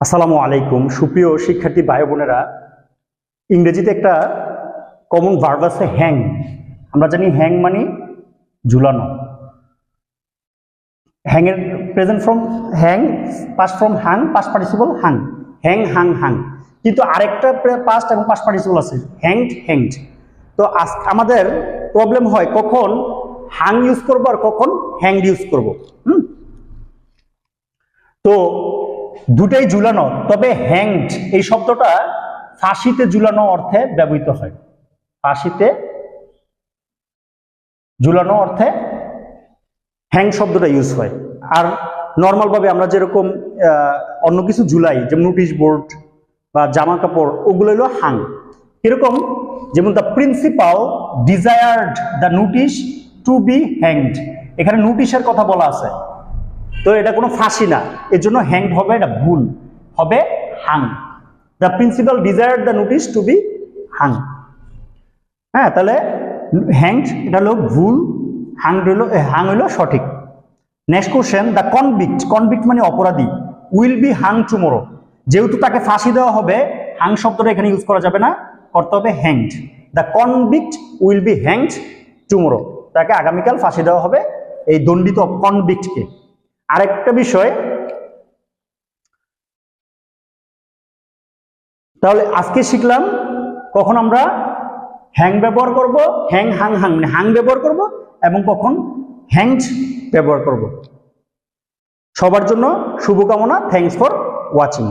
আসসালামু আলাইকুম। সুপ্রিয় শিক্ষার্থী ভাই বোনেরা, ইংরেজিতে একটা কমন ভার্ব আছে হ্যাং আমরা জানি হ্যাং মানে ঝুলানো। হ্যাংয়ের present from hang past from hang past participle hang hang hang hang কিন্তু আরেকটা পাস্ট এবং পাস্ট পার্টিসিপল আছে হ্যাংড হ্যাংড তো আজ আমাদের প্রবলেম হয় কখন হাং ইউজ করব আর কখন হ্যাংড ইউজ করব। হুম? তো দুটাই ঝুলানো, তবে হ্যাংড এই শব্দটা ফাঁসিতে ঝুলানো অর্থে ব্যবহৃত হয়। ফাঁসিতে ঝুলানো অর্থে হ্যাং শব্দটা ইউজ হয়। আর নর্মালভাবে আমরা যেরকম অন্য কিছু ঝুলাই, যেমন নোটিশ বোর্ড বা জামা কাপড়, ওগুলো হলো হাং এরকম যেমন the principal desired the notice to be hanged এখানে নোটিশের কথা বলা আছে। তো এটা কোনো ফাঁসি না। এর জন্য হ্যাংড হবে এটা ভুল। হবে hung the principal desire the notice to be hung হ্যাঁ তাহলে হ্যাংড এটা হলো ভুল হাং হলো হাং হলো সঠিক। Next question the convict convict মানে অপরাধী উইল বি হাং টুমোরো যেহেতু তাকে ফাঁসি দেওয়া হবে হাং শব্দটা এখানে ইউজ করা যাবে না, করতে হবে hanged the convict will be hanged tomorrow তাকে আগামীকাল ফাঁসি দেওয়া হবে এই দণ্ডিত কনভিক্টকে আরেকটা বিষয়। তাহলে আজকে শিখলাম কখন আমরা হ্যাং ব্যবহার করব হ্যাং হাং হাং মানে হাং ব্যবহার করব এবং কখন হ্যাংড ব্যবহার করব। সবার জন্য শুভকামনা থ্যাংকস ফর ওয়াচিং